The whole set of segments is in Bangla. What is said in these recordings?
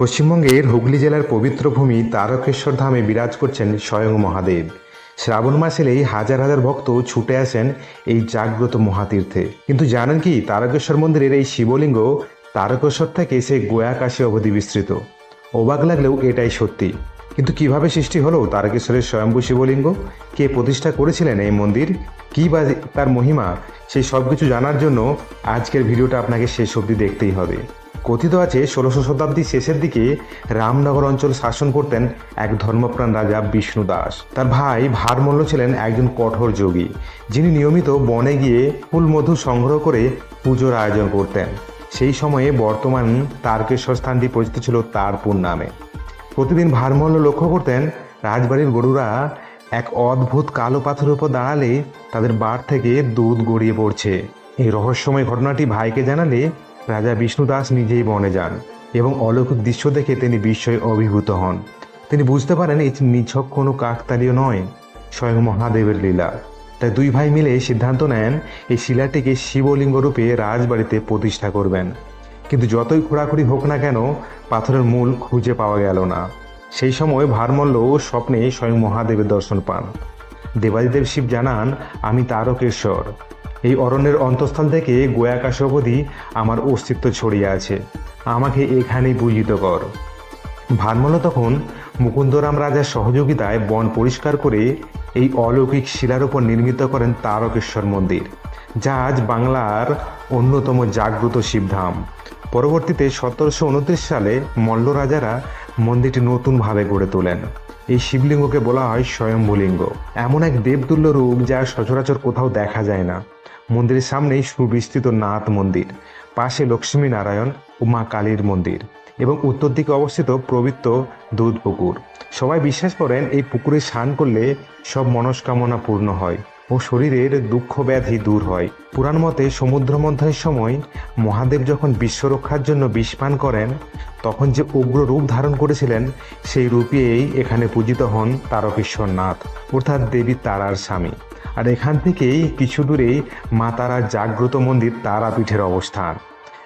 পশ্চিমবঙ্গের হুগলি জেলার পবিত্র ভূমি তারকেশ্বর ধামে বিরাজ করছেন স্বয়ং মহাদেব। শ্রাবণ মাস এলেই হাজার হাজার ভক্ত ছুটে আসেন এই জাগ্রত মহাতীর্থে। কিন্তু জানেন কি, তারকেশ্বর মন্দিরের এই শিবলিঙ্গ তারকেশ্বর থেকে সে গোয়াকাশে অবধি বিস্তৃত। অবাক লাগলেও এটাই সত্যি। কিন্তু কীভাবে সৃষ্টি হলো তারকেশ্বরের স্বয়ম্ভু শিবলিঙ্গ? কে প্রতিষ্ঠা করেছিলেন এই মন্দির? কী বা তার মহিমা? সেই সব কিছু জানার জন্য আজকের ভিডিওটা আপনাকে শেষ অবধি দেখতেই হবে। কথিত আছে, ষোলোশো শতাব্দীর শেষের দিকে রামনগর অঞ্চল শাসন করতেন এক ধর্মপ্রাণ রাজা বিষ্ণু দাস। তার ভাই ভারমল্ল ছিলেন একজন কঠোর যোগী, যিনি নিয়মিত বনে গিয়ে ফুল মধু সংগ্রহ করে পুজোর আয়োজন করতেন। সেই সময়ে বর্তমান তারকেশ্বর স্থানটি পরিচিত ছিল তারপুর নামে। প্রতিদিন ভারমল্ল লক্ষ্য করতেন, রাজবাড়ির গরুরা এক অদ্ভুত কালো পাথরের উপর দাঁড়ালে তাদের বার থেকে দুধ গড়িয়ে পড়ছে। এই রহস্যময় ঘটনাটি ভাইকে জানালে রাজা বিষ্ণু দাস নিজেই বনে যান এবং অলৌকিক দৃশ্য দেখে তিনি বিস্ময়ে অভিভূত হন। তিনি বুঝতে পারেন এই নিছক কোনো কাকতালীয় নয়, স্বয়ং মহাদেবের লীলা। তাই দুই ভাই মিলে সিদ্ধান্ত নেন, এই শিলাটিকে শিবলিঙ্গ রূপে রাজবাড়িতে প্রতিষ্ঠা করবেন। কিন্তু যতই খোঁড়াখুড়ি হোক না কেন, পাথরের মূল খুঁজে পাওয়া গেল না। সেই সময় ভারমল্ল স্বপ্নে স্বয়ং মহাদেবের দর্শন পান। দেবাদিদেব শিব জানান, আমি তারকেশ্বর। এই অরণ্যের অন্তঃস্থল থেকে গোয়াকাশ অবধি আমার অস্তিত্ব ছড়িয়ে আছে। আমাকে এখানেই পূজিত কর। ভারমল্ল তখন মুকুন্দরাম রাজার সহযোগিতায় বন পরিষ্কার করে এই অলৌকিক শিলার উপর নির্মিত করেন তারকেশ্বর মন্দির, যা আজ বাংলার অন্যতম জাগ্রত শিবধাম। পরবর্তীতে সতেরোশো উনত্রিশ সালে মল্ল রাজারা মন্দিরটি নতুনভাবে গড়ে তোলেন। এই শিবলিঙ্গকে বলা হয় স্বয়ম্ভুলিঙ্গ। এমন এক দেবতুল্য রূপ যা সচরাচর কোথাও দেখা যায় না। মন্দিরের সামনেই সুবিস্তৃত নাথ মন্দির, পাশে লক্ষ্মী নারায়ণ ও মা কালীর মন্দির এবং উত্তর দিকে অবস্থিত পবিত্র দুধ পুকুর সবাই বিশ্বাস করেন এই পুকুরে স্নান করলে সব মনস্কামনা পূর্ণ হয়। ও শরীরের দুঃখ ব্যাধি দূর হয়। পুরাণ মতে সমুদ্র মন্থনের সময় মহাদেব যখন বিশ্ব রক্ষার জন্য বিষপান করেন, তখন যে উগ্র রূপ ধারণ করেছিলেন, সেই রূপেই এখানে পূজিত হন তারকেশ্বর নাথ অর্থাৎ দেবী তারার স্বামী। আর এখান থেকেই কিছু দূরেই মা তারার জাগ্রত মন্দির তারাপীঠের অবস্থান।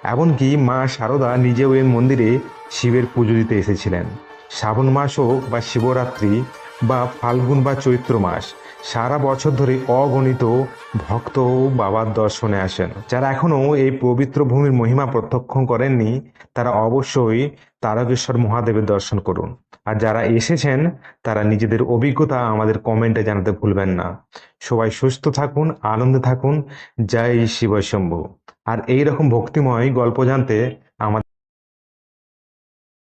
এমনকি মা শারদা নিজেও এই মন্দিরে শিবের পুজো দিতে এসেছিলেন। শ্রাবণ মাস হোক বা শিবরাত্রি বা ফাল্গুন বা চৈত্র মাস সারা বছর ধরে অগণিত ভক্ত বাবার দর্শনে আসেন। যারা এখনও এই পবিত্র ভূমির মহিমা প্রত্যক্ষ করেননি, তারা অবশ্যই তারকেশ্বর মহাদেবের দর্শন করুন। আর যারা এসেছেন, তারা নিজেদের অভিজ্ঞতা আমাদের কমেন্টে জানাতে ভুলবেন না। সবাই সুস্থ থাকুন, আনন্দে থাকুন। জয় শিব শম্ভু। আর এই রকম ভক্তিময় গল্প জানতে